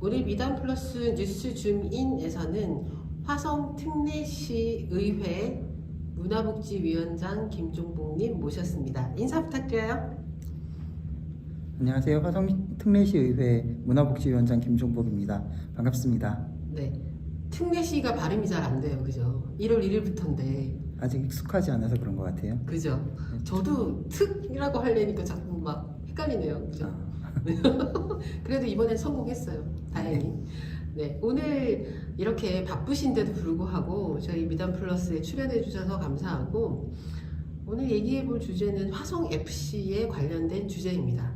오늘 미담 플러스 뉴스 줌인에서는 화성 특례시 의회 문화복지위원장 김종복님 모셨습니다. 인사 부탁드려요. 안녕하세요. 화성 특례시 의회 문화복지위원장 김종복입니다. 반갑습니다. 네. 특례시가 발음이 잘 안 돼요. 그죠? 1월 1일부터인데. 아직 익숙하지 않아서 그런 것 같아요. 그죠? 저도 특이라고 하려니까 자꾸 막 헷갈리네요. 그죠? 아, 그래도 이번엔 성공했어요. 다행히. 네, 오늘 이렇게 바쁘신데도 불구하고 저희 미담 플러스에 출연해 주셔서 감사하고 오늘 얘기해 볼 주제는 화성 FC에 관련된 주제입니다.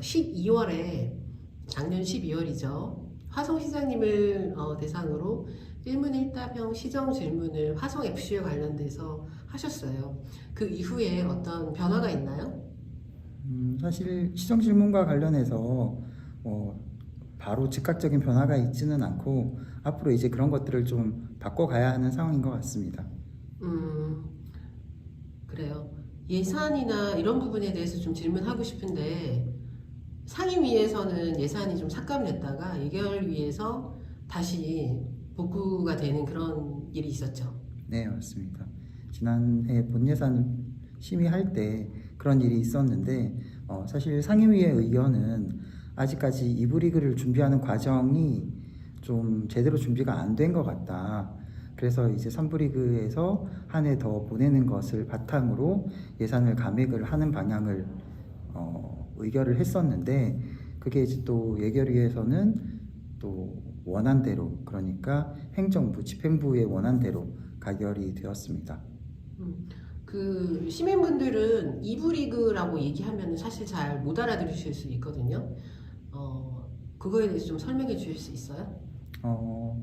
12월에 작년 12월이죠. 화성 시장님을 어, 대상으로 일문일답형 시정 질문을 화성 FC에 관련돼서 하셨어요. 그 이후에 어떤 변화가 있나요? 음, 사실 시정 질문과 관련해서 뭐 바로 즉각적인 변화가 있지는 않고 앞으로 이제 그런 것들을 좀 바꿔가야 하는 상황인 것 같습니다. 음, 그래요. 예산이나 이런 부분에 대해서 좀 질문하고 싶은데 상임위에서는 예산이 좀 삭감됐다가 예결위에서 다시 복구가 되는 그런 일이 있었죠. 네, 맞습니다. 지난해 본예산 심의할 때 그런 일이 있었는데 어, 사실 상임위의 의견은 아직까지 이부 리그를 준비하는 과정이 좀 제대로 준비가 안 된 것 같다. 그래서 이제 3부 리그에서 한 해 더 보내는 것을 바탕으로 예산을 감액을 하는 방향을 어, 의결을 했었는데 그게 이제 또 예결위에서는 또 원안대로 그러니까 행정부 집행부의 원안대로 가결이 되었습니다. 음, 그 시민분들은 이부 리그라고 얘기하면 사실 잘 못 알아들으실 수 있거든요. 어, 그거에 대해서 좀 설명해 주실 수 있어요? 어,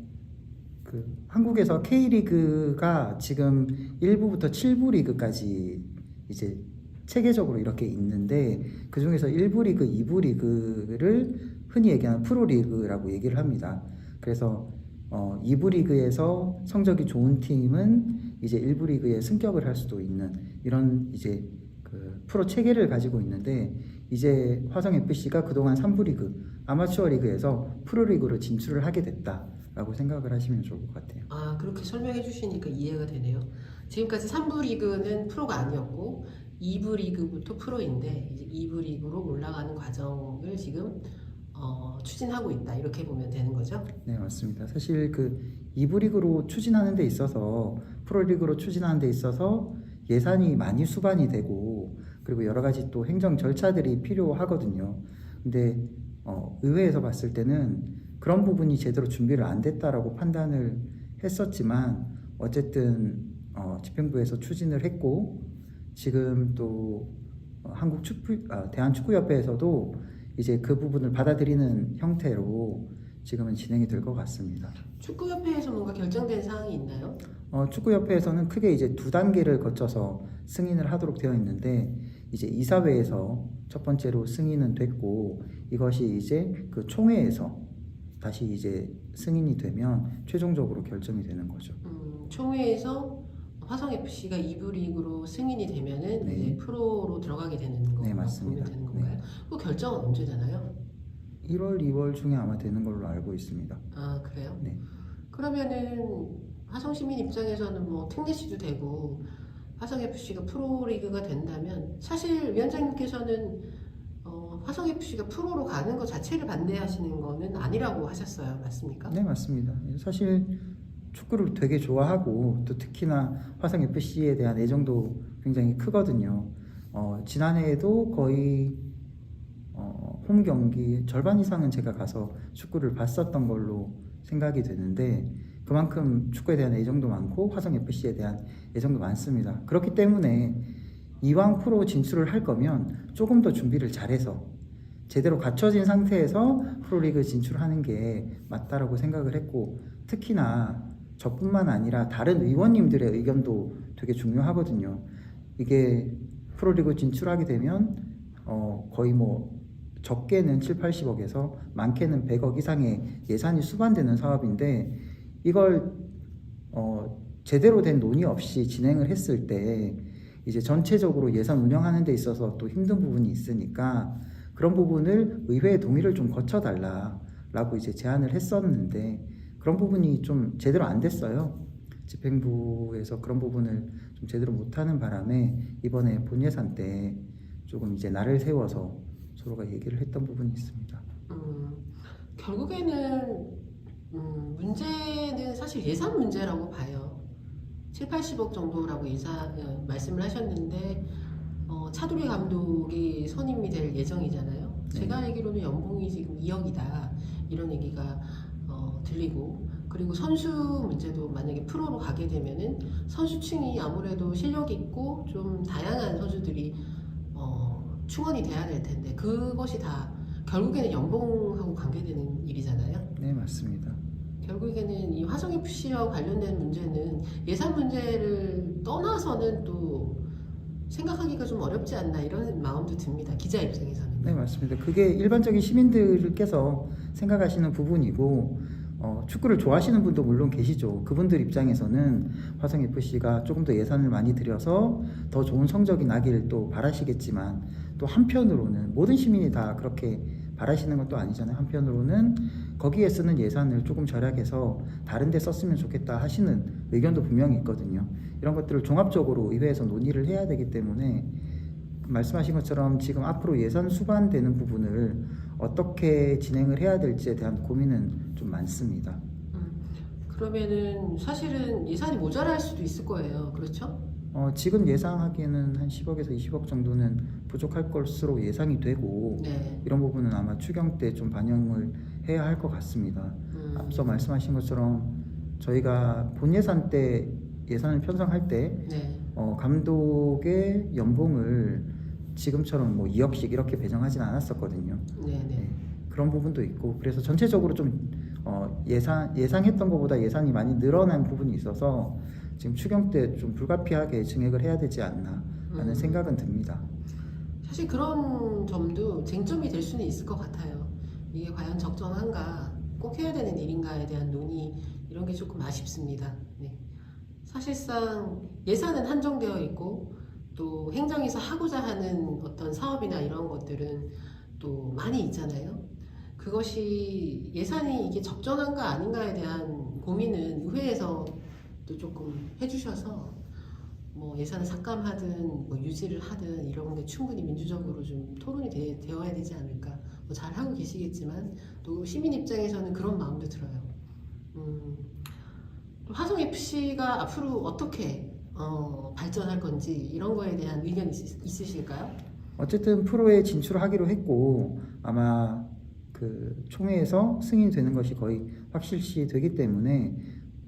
그 한국에서 K리그가 지금 1부부터 7부 리그까지 이제 체계적으로 이렇게 있는데 그 중에서 1부 리그, 2부 리그를 흔히 얘기하는 프로리그라고 얘기를 합니다. 그래서 어, 2부 리그에서 성적이 좋은 팀은 이제 1부 리그에 승격을 할 수도 있는 이런 이제 그 프로 체계를 가지고 있는데 이제 화성 FC가 그동안 3부 리그 아마추어 리그에서 프로 리그로 진출을 하게 됐다라고 생각을 하시면 좋을 것 같아요. 아, 그렇게 설명해 주시니까 이해가 되네요. 지금까지 3부 리그는 프로가 아니었고 2부 리그부터 프로인데 이제 2부 리그로 올라가는 과정을 지금 어, 추진하고 있다 이렇게 보면 되는 거죠. 네, 맞습니다. 사실 그 2부 리그로 추진하는 데 있어서 프로 리그로 추진하는 데 있어서 예산이 많이 수반이 되고 그리고 여러 가지 또 행정 절차들이 필요하거든요. 근데 어, 의회에서 봤을 때는 그런 부분이 제대로 준비를 안 됐다라고 판단을 했었지만 어쨌든 어, 집행부에서 추진을 했고 지금 또 어, 한국 축구 아, 대한 축구협회에서도 이제 그 부분을 받아들이는 형태로 지금은 진행이 될 것 같습니다. 축구협회에서 뭔가 결정된 사항이 있나요? 어, 축구협회에서는 크게 이제 두 단계를 거쳐서 승인을 하도록 되어 있는데 이제 이사회에서 첫 번째로 승인은 됐고 이것이 이제 그 총회에서 다시 이제 승인이 되면 최종적으로 결정이 되는 거죠. 음, 총회에서 화성 FC가 2부 리그로 승인이 되면은 네. 이제 프로로 들어가게 되는 건가요? 네, 맞습니다. 보면 되는 네. 그 결정은 언제 되나요? 1월, 2월 중에 아마 되는 걸로 알고 있습니다. 아 그래요? 네. 그러면은 화성 시민 입장에서는 뭐 특례시도 되고 화성 FC가 프로 리그가 된다면 사실 위원장님께서는 어, 화성 FC가 프로로 가는 것 자체를 반대하시는 거는 아니라고 하셨어요, 맞습니까? 네, 맞습니다. 사실 축구를 되게 좋아하고 또 특히나 화성 FC에 대한 애정도 굉장히 크거든요. 어, 지난해에도 거의 어, 홈 경기 절반 이상은 제가 가서 축구를 봤었던 걸로 생각이 되는데 그만큼 축구에 대한 애정도 많고 화성 FC에 대한 애정도 많습니다. 그렇기 때문에 이왕 프로 진출을 할 거면 조금 더 준비를 잘해서 제대로 갖춰진 상태에서 프로리그 진출하는 게 맞다라고 생각을 했고 특히나 저뿐만 아니라 다른 의원님들의 의견도 되게 중요하거든요. 이게 프로리그 진출하게 되면 어 거의 뭐 적게는 7, 80억에서 많게는 100억 이상의 예산이 수반되는 사업인데 이걸 어 제대로 된 논의 없이 진행을 했을 때 이제 전체적으로 예산 운영하는 데 있어서 또 힘든 부분이 있으니까 그런 부분을 의회의 동의를 좀 거쳐달라 라고 이제 제안을 했었는데 그런 부분이 좀 제대로 안 됐어요. 집행부에서 그런 부분을 좀 제대로 못하는 바람에 이번에 본 예산 때 조금 이제 날을 세워서 서로가 얘기를 했던 부분이 있습니다. 음, 결국에는 음, 문제는 사실 예산 문제라고 봐요. 7, 80억 정도라고 예산 어, 말씀을 하셨는데 어, 차두리 감독이 선임이 될 예정이잖아요. 네. 제가 알기로는 연봉이 지금 2억이다 이런 얘기가 어, 들리고 그리고 선수 문제도 만약에 프로로 가게 되면은 선수층이 아무래도 실력 있고 좀 다양한 선수들이 어, 충원이 돼야 될 텐데 그것이 다 결국에는 연봉하고 관계되는 일이잖아요. 네, 맞습니다. 결국에는 이 화성 FC와 관련된 문제는 예산 문제를 떠나서는 또 생각하기가 좀 어렵지 않나 이런 마음도 듭니다. 기자 입장에서는. 네, 맞습니다. 그게 일반적인 시민들께서 생각하시는 부분이고 어, 축구를 좋아하시는 분도 물론 계시죠. 그분들 입장에서는 화성 FC가 조금 더 예산을 많이 들여서 더 좋은 성적이 나길 또 바라시겠지만 또 한편으로는 모든 시민이 다 그렇게 바라시는 건또 아니잖아요. 한편으로는 거기에 쓰는 예산을 조금 절약해서 다른 데 썼으면 좋겠다 하시는 의견도 분명히 있거든요. 이런 것들을 종합적으로 의회에서 논의를 해야 되기 때문에 말씀하신 것처럼 지금 앞으로 예산 수반되는 부분을 어떻게 진행을 해야 될지에 대한 고민은 좀 많습니다. 음, 그러면은 사실은 예산이 모자랄 수도 있을 거예요. 그렇죠? 어, 지금 예상하기에는 한 10억에서 20억 정도는 부족할 것으로 예상이 되고 네. 이런 부분은 아마 추경 때 좀 반영을 해야 할 것 같습니다. 음, 앞서 말씀하신 것처럼 저희가 본 예산 때 예산을 편성할 때 네. 어, 감독의 연봉을 지금처럼 뭐 2억씩 이렇게 배정하진 않았었거든요. 네. 네. 네, 그런 부분도 있고 그래서 전체적으로 좀 어, 예상 예상했던 것보다 예산이 많이 늘어난 부분이 있어서 지금 추경 때 좀 불가피하게 증액을 해야 되지 않나 하는 음. 생각은 듭니다. 사실 그런 점도 쟁점이 될 수는 있을 것 같아요. 이게 과연 적정한가, 꼭 해야 되는 일인가에 대한 논의 이런 게 조금 아쉽습니다. 네. 사실상 예산은 한정되어 있고 또 행정에서 하고자 하는 어떤 사업이나 이런 것들은 또 많이 있잖아요. 그것이 예산이 이게 적정한가 아닌가에 대한 고민은 의회에서 또 조금 해주셔서 뭐 예산을 삭감하든 뭐 유지를 하든 이런 게 충분히 민주적으로 좀 토론이 되, 되어야 되지 않을까. 뭐 잘 하고 계시겠지만 또 시민 입장에서는 그런 마음도 들어요. 음, 또 화성 FC가 앞으로 어떻게 어, 발전할 건지 이런 거에 대한 의견 있, 있으실까요? 어쨌든 프로에 진출하기로 했고 아마 그 총회에서 승인되는 것이 거의 확실시 되기 때문에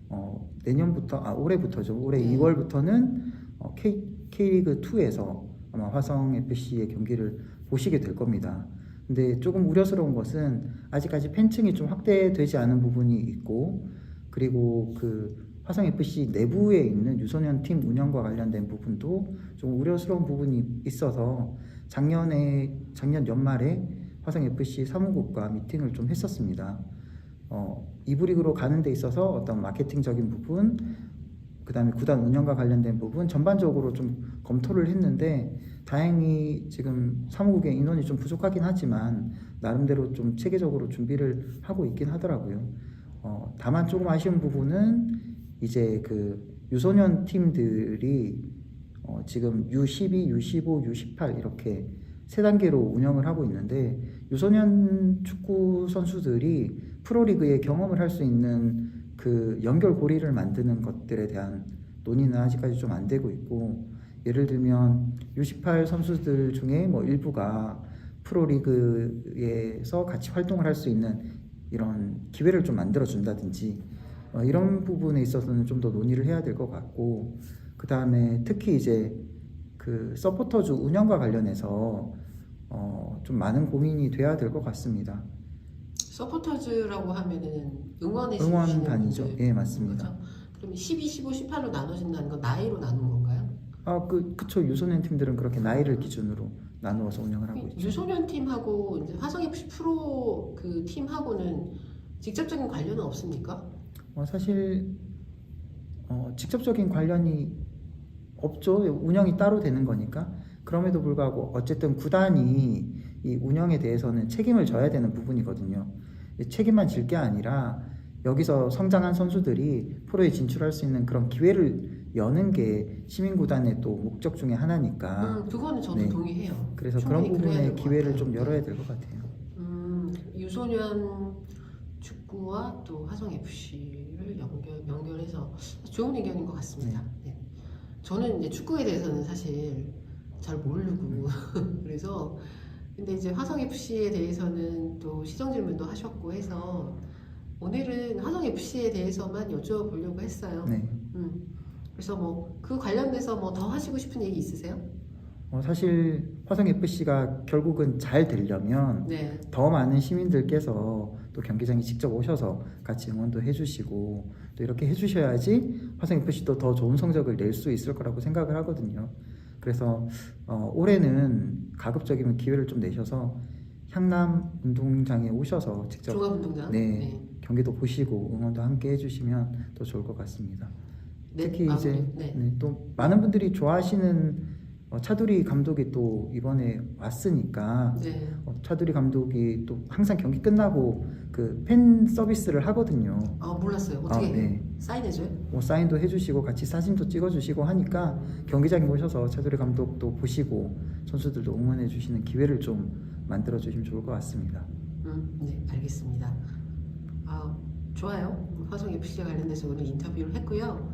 어, 내년부터 아 올해부터죠. 올해 네. 2월부터는 어, K K리그 2에서 아마 화성 FC의 경기를 보시게 될 겁니다. 근데 조금 우려스러운 것은 아직까지 팬층이 좀 확대되지 않은 부분이 있고 그리고 그 화성 FC 내부에 있는 유소년 팀 운영과 관련된 부분도 좀 우려스러운 부분이 있어서 작년에 작년 연말에 화성 FC 사무국과 미팅을 좀 했었습니다. 어, 리그로 가는 데 있어서 어떤 마케팅적인 부분, 그 다음에 구단 운영과 관련된 부분 전반적으로 좀 검토를 했는데 다행히 지금 사무국의 인원이 좀 부족하긴 하지만 나름대로 좀 체계적으로 준비를 하고 있긴 하더라고요. 어, 다만 조금 아쉬운 부분은 이제 그 유소년 팀들이 어, 지금 U12, U15, U18 이렇게 세 단계로 운영을 하고 있는데 유소년 축구 선수들이 프로리그에 경험을 할 수 있는 그 연결 고리를 만드는 것들에 대한 논의는 아직까지 좀 안 되고 있고 예를 들면 U18 선수들 중에 뭐 일부가 프로리그에서 같이 활동을 할 수 있는 이런 기회를 좀 만들어 준다든지 어, 이런 부분에 있어서는 좀 더 논의를 해야 될 것 같고 그 다음에 특히 이제 그 서포터즈 운영과 관련해서 어, 좀 많은 고민이 돼야 될 것 같습니다. 서포터즈라고 하면은 응원해 응원단이죠. 예, 맞습니다. 거죠? 그럼 12, 15, 18로 나눠진다는 건 나이로 나눈 건가요? 아, 그 그쵸 유소년 팀들은 그렇게 나이를 기준으로 나누어서 운영을 하고 있죠. 유소년 팀하고 이제 화성 FC 프로 그 팀하고는 직접적인 관련은 없습니까? 어, 사실 어, 직접적인 관련이 없죠. 운영이 따로 되는 거니까. 그럼에도 불구하고 어쨌든 구단이 이 운영에 대해서는 책임을 져야 되는 부분이거든요. 책임만 질 게 아니라 여기서 성장한 선수들이 프로에 진출할 수 있는 그런 기회를 여는 게 시민구단의 또 목적 중에 하나니까 음, 그거는 저도 네. 동의해요. 그래서 그런 부분에 기회를 같아요. 좀 열어야 될 것 같아요. 음, 유소년 축구와 또 화성 FC를 연결 연결해서 좋은 의견인 것 같습니다. 네. 저는 이제 축구에 대해서는 사실 잘 모르고 그래서 근데 이제 화성 FC에 대해서는 또 시정 질문도 하셨고 해서 오늘은 화성 FC에 대해서만 여쭤보려고 했어요. 네. 음. 그래서 뭐 그 관련돼서 뭐 더 하시고 싶은 얘기 있으세요? 어, 사실 화성 FC가 결국은 잘 되려면 네. 더 많은 시민들께서 또 경기장에 직접 오셔서 같이 응원도 해주시고 또 이렇게 해주셔야지 화성 FC도 더 좋은 성적을 낼 수 있을 거라고 생각을 하거든요. 그래서 어, 올해는 가급적이면 기회를 좀 내셔서 향남 운동장에 오셔서 직접 종합운동장. 네. 경기도 보시고 응원도 함께 해주시면 더 좋을 것 같습니다. 네, 특히. 이제 네. 네, 또 많은 분들이 좋아하시는 어, 차두리 감독이 또 이번에 왔으니까 네. 어, 차두리 감독이 또 항상 경기 끝나고 그 팬 서비스를 하거든요. 아 몰랐어요. 어떻게 아? 네. 사인해줘요? 뭐 사인도 해주시고 같이 사진도 찍어주시고 하니까 경기장에 오셔서 차두리 감독도 보시고 선수들도 응원해 주시는 기회를 좀 만들어 주시면 좋을 것 같습니다. 음, 네, 알겠습니다. 아, 좋아요. 화성 FC와 관련돼서 오늘 인터뷰를 했고요.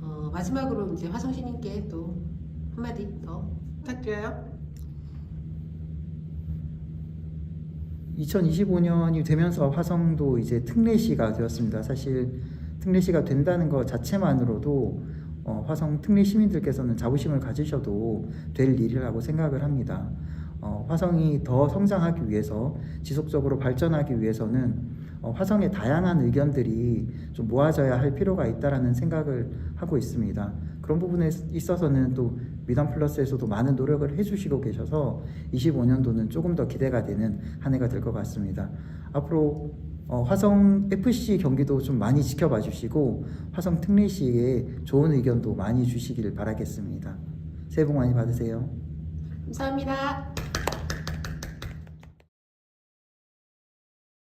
어, 마지막으로 이제 화성 시민께 또 한마디 더 부탁드려요. 2025년이 되면서 화성도 이제 특례시가 되었습니다. 사실 특례시가 된다는 것 자체만으로도 어, 화성 특례 시민들께서는 자부심을 가지셔도 될 일이라고 생각을 합니다. 어, 화성이 더 성장하기 위해서 지속적으로 발전하기 위해서는 어, 화성의 다양한 의견들이 좀 모아져야 할 필요가 있다라는 생각을 하고 있습니다. 그런 부분에 있어서는 또 미담 플러스에서도 많은 노력을 해주시고 계셔서 25년도는 조금 더 기대가 되는 한 해가 될 것 같습니다. 앞으로 어, 화성 FC 경기도 좀 많이 지켜봐 주시고 화성 특례시에 좋은 의견도 많이 주시길 바라겠습니다. 새해 복 많이 받으세요. 감사합니다.